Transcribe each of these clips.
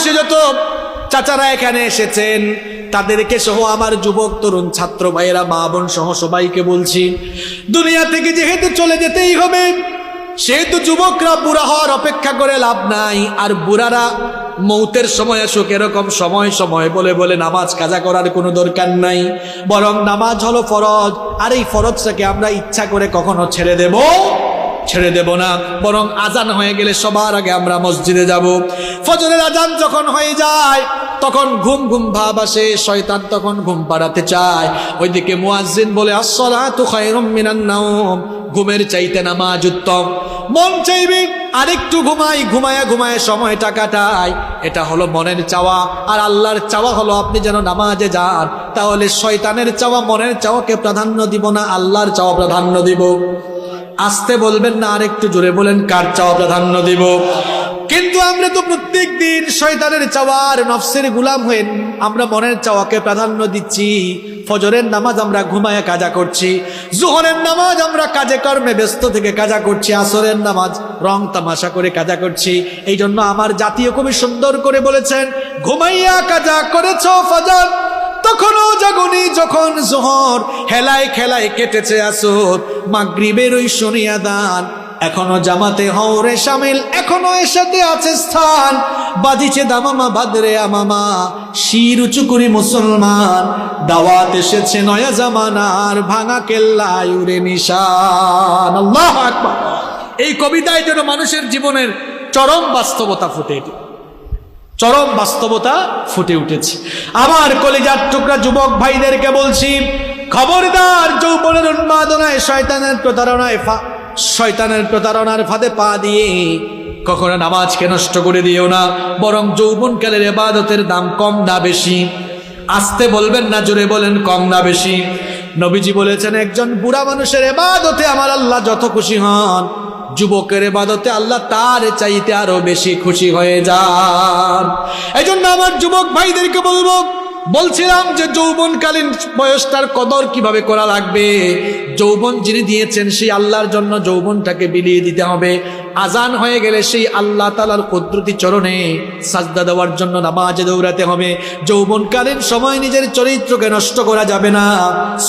বয়সে যত চাচারা এখানে এসেছেন তাদেরকে সহ আমার যুবক, তরুণ ছাত্র ভাইয়েরা, মা বোন সহ সবাইকে বলছি, দুনিয়া থেকে যেহেতু চলে যেতেই হবে, সেহেতু যুবকরা বুড়া হওয়ার অপেক্ষা করে লাভ নাই, আর বুড়ারা মৌতের সময় আসুক এরকম সময় সময় বলে বলে নামাজ কাজা করার কোনো দরকার নাই, বরং নামাজ হলো ফরজ, আর এই ফরজটাকে আমরা ইচ্ছা করে কখনো ছেড়ে দেব ছেড়ে দেব না, বরং আজান হয়ে গেলে সবার আগে আমরা মসজিদে যাব। ফজরের আজান যখন হয়ে যায়, তখন ঘুম ঘুম ভাব আসে, শয়তান তখন ঘুম পাড়াতে চায়। ওইদিকে মুয়াজ্জিন বলে, আসসালাতু খায়রুম মিনান নাওম, ঘুমের চাইতে নামাজ উত্তম। মন চাইবে আরেকটু ঘুমাই, ঘুমায়া ঘুমায় সময়টা কাটায় এটা হলো মনের চাওয়া, আর আল্লাহর চাওয়া হলো আপনি যেন নামাজে যান। তাহলে শয়তানের চাওয়া, মনের চাওয়াকে প্রাধান্য দিব না, আল্লাহর চাওয়া প্রাধান্য দিব। আসতে বলবেন না, আর একটু জোরে বলেন, কার চাওয়া প্রাধান্য দিব? কিন্তু আমরা তো প্রত্যেক দিন শয়তানের চাওয়ার নফসের গুলাম হয়ে আমরা মনের চাওয়াকে প্রাধান্য দিচ্ছি। ফজরের নামাজ আমরা ঘুমায় কাজা করছি, জোহরের নামাজ আমরা কাজে কর্মে ব্যস্ত থেকে কাজা করছি, আসরের নামাজ রং তামাশা করে কাজা করছি। এই জন্য আমার জাতীয় কবি সুন্দর করে বলেছেন, ঘুমাইয়া কাজা করেছ ফজর। তখনও জাগনি যখন জোহর, হেলায় খেলায় কেটেছে আসর, মাগরিবের ওই শুনিয়া দান এখনও জামাতে হওরে সামিল, এখনও এসাতে আছে স্থান। বাজিছে দামামা বাদরে আমামা, শির উঁচু করি মুসলমান। দাওয়াত এসেছে নয়া জামানার ভাঙা কেল্লায় উড়ে নিশান। আল্লাহ এই কবিতায় যেন মানুষের জীবনের চরম বাস্তবতা ফুটে। চরম বাস্তবতা ফুটে উঠেছে। আমার কলিজার টুকরা যুবক ভাইদেরকে বলছি, খবরদার যৌবনের উন্মাদনায় শয়তানের প্রতারণায় শয়তানের প্রতারণার ফাঁদে পা দিয়ে কখনো নামাজকে নষ্ট করে দিও না, বরং যৌবনকালের এবাদতের দাম কম না বেশি। আসতে বলবেন না, জোরে বলেন কম না বেশি। নবীজি বলেছেন, একজন বুড়া মানুষের এবাদতে আমার আল্লাহ যত খুশি হন। যুবকের বাদতে আল্লাহ তার চাইতে আরও বেশি খুশি হয়ে যান। এই জন্য আমার যুবক ভাইদেরকে বলব, বলছিলাম যে যৌবনকালীন বয়সটার কদর কীভাবে করা লাগবে? যৌবন যিনি দিয়েছেন, সেই আল্লাহর জন্য যৌবনটাকে বিলিয়ে দিতে হবে। আজান হয়ে গেলে সেই আল্লাহ তালার কুদরতি চরণে সাজদা দেওয়ার জন্য নামাজে দৌড়াতে হবে। যৌবনকালীন সময় নিজের চরিত্রকে নষ্ট করা যাবে না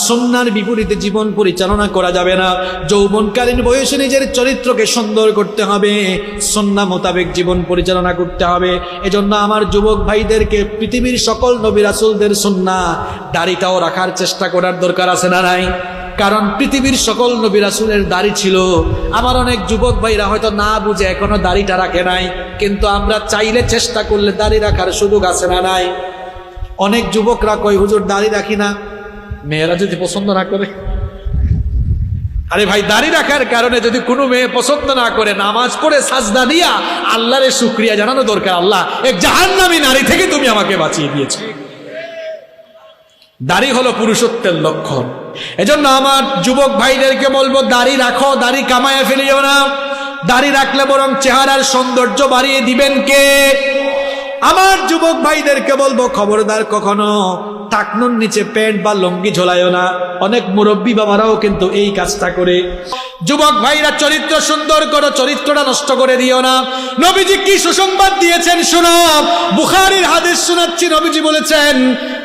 সন্ন্যার বিপরীতে জীবন পরিচালনা করা যাবে না। যৌবনকালীন বয়সে নিজের চরিত্রকে সুন্দর করতে হবে, সন্না মোতাবেক জীবন পরিচালনা করতে হবে। এজন্য আমার যুবক ভাইদেরকে পৃথিবীর সকল নবী রাসুলদের সন্না দাড়িটাও রাখার চেষ্টা করার দরকার আছে না নাই? কারণ পৃথিবীর সকল নবী রাসুলের দাড়ি ছিল। আমার অনেক যুবক ভাইরা হয়তো না বুঝে এখনও দাড়িটা রাখে নাই, কিন্তু আমরা চাইলে চেষ্টা করলে দাড়ি রাখার সুযোগ আছে না নাই। অনেক যুবকরা কয়, হুজুর, দাড়ি রাখি না। মেয়েরা যদি পছন্দ না করে। আরে ভাই, দাড়ি রাখার কারণে যদি কোনো মেয়ে পছন্দ না করে, নামাজ পড়ে সাজদা দিয়া আল্লাহরে শুক্রিয়া জানানো দরকার, আল্লাহ এক জাহান্নামী নারী থেকে তুমি আমাকে বাঁচিয়ে দিয়েছ। দাড়ি হলো পুরুষত্বের লক্ষণ। এজন্য আমার যুবক ভাইদেরকে বলব, দাড়ি রাখো, দাড়ি কামায় ফেলিও না। দাড়ি রাখলে বরং চেহারার সৌন্দর্য বাড়িয়ে দিবেন কে? আমার যুবক ভাইদেরকে বলব, খবরদার কখনো টাকনুর নিচে প্যান্ট বা লঙ্গি ঝোলায়ও না। অনেক মুরব্বী বাবারাও কিন্তু এই কাজটা করে। যুবক ভাইরা, চরিত্র সুন্দর করো, চরিত্রটা নষ্ট করে দিও না। নবীজি কি সুসংবাদ দিয়েছেন শোনো। বুখারির হাদিস শোনাচ্ছি, নবীজি বলেছেন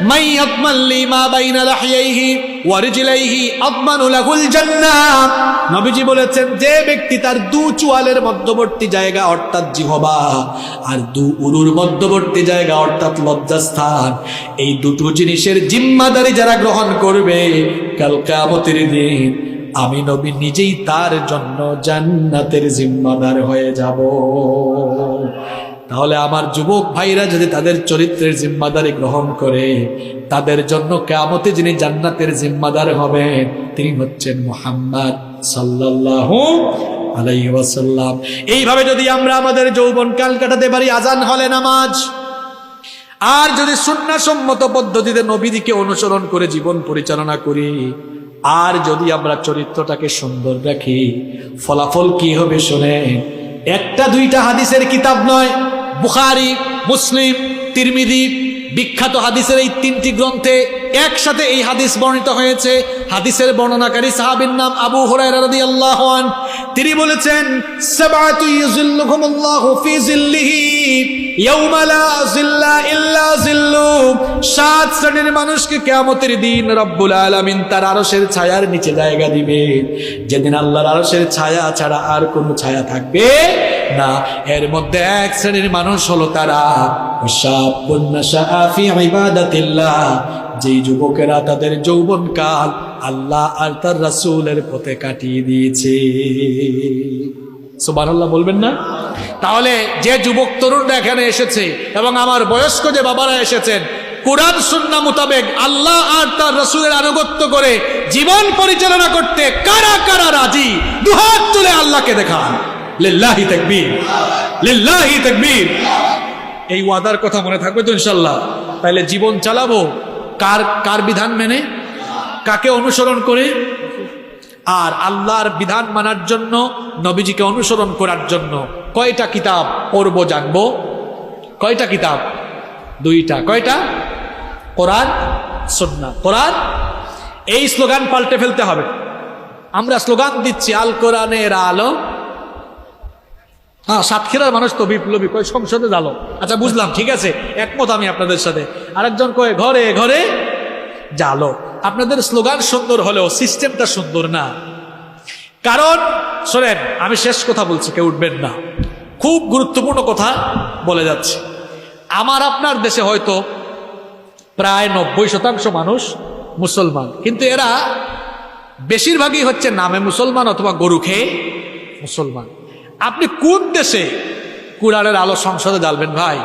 মাই আকমাল্লি মা বাইনা লাহিয়াইহি। ওয়া রিজলাইহি আতমানু লাহুল জান্নাহ। নবীজি বলেছেন, যে ব্যক্তি তার দু চুয়ালের মধ্যবর্তী জায়গা, অর্থাৎ জিহবা, আর দু উরুর মধ্যবর্তী জায়গা, অর্থাৎ লজ্জাস্থান, এই দুটো জিনিসের জিম্মাদারি যারা গ্রহণ করবে, কাল কিয়ামতের দিন আমি নবী নিজেই তার জন্য জান্নাতের জিম্মাদার হয়ে যাব। তাহলে আমার যুবক ভাইরা যদি তাদের চরিত্রের জিম্মাদারি গ্রহণ করে, তাদের জন্য কেমতে যিনি জান্নাতের জিম্মাদার হবেন, তিনি হচ্ছেন মোহাম্মদ সাল্লাল্লাহু আলাইহি ওয়াসাল্লাম। এইভাবে যদি আমরা আমাদের যৌবন কাল কাটাতে পারি, আজান হলে নামাজ। আর যদি সুন্নাসম্মত পদ্ধতিতে নবীদিকে অনুসরণ করে জীবন পরিচালনা করি, আর যদি আমরা চরিত্রটাকে সুন্দর রাখি, ফলাফল কি হবে শুনে একটা দুইটা হাদিসের কিতাব নয় বুখারি মুসলিম তিরমিদি বিখ্যাত হাদিসের এই তিনটি গ্রন্থে একসাথে এই হাদিস বর্ণিত হয়েছে। হাদিসের বর্ণনাকারী সাহাবীর নাম আবু রাদিয়াল্লাহু আন তিনি বলেছেন সাত শ্রেণির মানুষকে কেয়ামতের দিন রব্বুল আলামিন তার আরশের ছায়ার নিচে জায়গা দিবে। যেদিন আল্লাহর আরশের ছায়া ছাড়া আর কোনো ছায়া থাকবে না। এর মধ্যে এক শ্রেণির মানুষ হলো তারা। যেই যুবকেরা তাদের যৌবনকাল আল্লাহ আর তার রাসূলের পথে কাটিয়ে দিয়েছে। বলবেন না? তাহলে যে যুবক তরুণরা এখানে এসেছে এবং আমার বয়স্ক যে বাবারা এসেছেন, কোরআন সুন্না মোতাবেক আল্লাহ আর তার রসুলের আনুগত্য করে জীবন পরিচালনা করতে কারা কারা রাজি? দুহাত তুলে আল্লাহকে দেখান। লিল্লাহি তাকবীর। লিল্লাহি তাকবীর। এই ওয়াদার কথা মনে থাকবে তো ইনশাল্লাহ তাহলে জীবন চালাবো কার কার বিধান মেনে? কাকে অনুসরণ করে? আর আল্লাহর বিধান মানার জন্য, নবীজিকে অনুসরণ করার জন্য কয়টা কিতাব পড়ব, জানব? কয়টা কিতাব? দুইটা। কয়টা? কোরআন সন্না কোরআন, এই স্লোগান পাল্টে ফেলতে হবে। আমরা স্লোগান দিচ্ছি, আল কোরআনের আলো হ্যাঁ সাতক্ষীরার মানুষ তো বিপ্লবী। কয়, সংসদে জালো আচ্ছা বুঝলাম, ঠিক আছে। একমত আমি আপনাদের সাথে। আরেকজন কয়, ঘরে ঘরে জালো আপনাদের স্লোগান সুন্দর হলেও সিস্টেমটা সুন্দর না। কারণ, শোনেন, আমি শেষ কথা বলছি, কেউ উঠবেন না। খুব গুরুত্বপূর্ণ কথা বলে যাচ্ছে। আমার আপনার দেশে হয়তো প্রায় নব্বই শতাংশ মানুষ মুসলমান। কিন্তু এরা বেশিরভাগই হচ্ছে নামে মুসলমান অথবা গরু খেয়ে মুসলমান। আপনি কোন দেশে কুরআনের আলো সংসদে জ্বালবেন ভাই?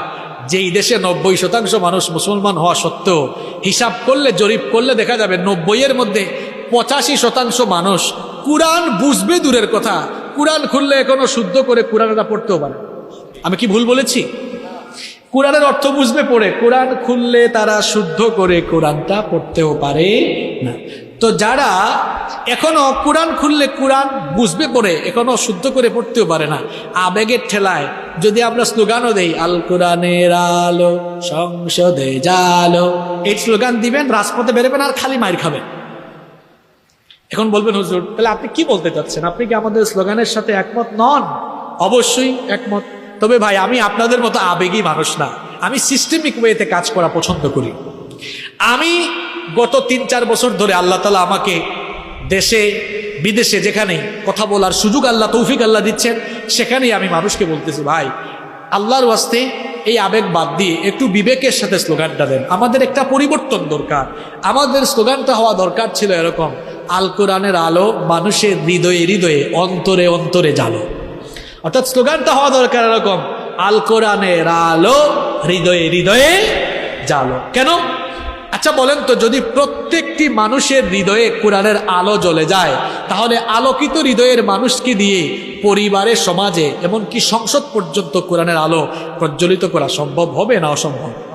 যেই দেশে নব্বই শতাংশ মানুষ মুসলমান হওয়া সত্ত্বেও হিসাব করলে, জরিপ করলে দেখা যাবে নব্বইয়ের মধ্যে পঁচাশি শতাংশ মানুষ কুরআন বুঝবে দূরের কথা। কুরআন খুললে এখনও শুদ্ধ করে কুরআনটা পড়তেও পারে। আমি কি ভুল বলেছি? কোরআনের অর্থ বুঝবে পড়ে। কোরআন খুললে তারা শুদ্ধ করে কোরআনটা পড়তেও পারে না। তো যারা এখনও কোরআন খুললে কোরআন বুঝবে পড়ে, এখনও শুদ্ধ করে পড়তেও পারে না। আবেগের ঠেলায় যদি আমরা স্লোগানও দেই, আল কোরআনের আলো সংসদে জালো। এই স্লোগান দিবেন, রাজপথে বেরোবেন আর খালি মাইর খাবেন। এখন বলবেন, হুজুর, তাহলে আপনি কি বলতে চাচ্ছেন? আপনি কি আমাদের স্লোগানের সাথে একমত নন? অবশ্যই একমত। তবে ভাই, আমি আপনাদের মতো আবেগী মানুষ না। আমি সিস্টেমিক ওয়েতে কাজ করা পছন্দ করি। আমি গত তিন চার বছর ধরে আল্লাহ তালা আমাকে দেশে, বিদেশে যেখানে কথা বলার সুযোগ আল্লাহ, তৌফিক আল্লাহ দিচ্ছেন, সেখানেই আমি মানুষকে বলতেছি, ভাই, আল্লাহর ওয়াস্তে এই আবেগ বাদ দিয়ে একটু বিবেকের সাথে স্লোগানটা দেন। আমাদের একটা পরিবর্তন দরকার। আমাদের স্লোগানটা হওয়া দরকার ছিল এরকম, আল কোরআনের আলো মানুষের হৃদয়ে হৃদয়ে, অন্তরে অন্তরে জালো অর্থাৎ স্লোগানটা হওয়া দরকার এরকম, আল কোরআনের আলো হৃদয়ে হৃদয়ে জালো কেন? আচ্ছা বলেন তো, যদি প্রত্যেকটি মানুষের হৃদয়ে কোরআনের আলো জ্বলে যায়, তাহলে আলোকিত হৃদয়ের মানুষকে দিয়ে পরিবারে, সমাজে, এমনকি সংসদ পর্যন্ত কোরআনের আলো প্রজ্বলিত করা সম্ভব হবে না অসম্ভব?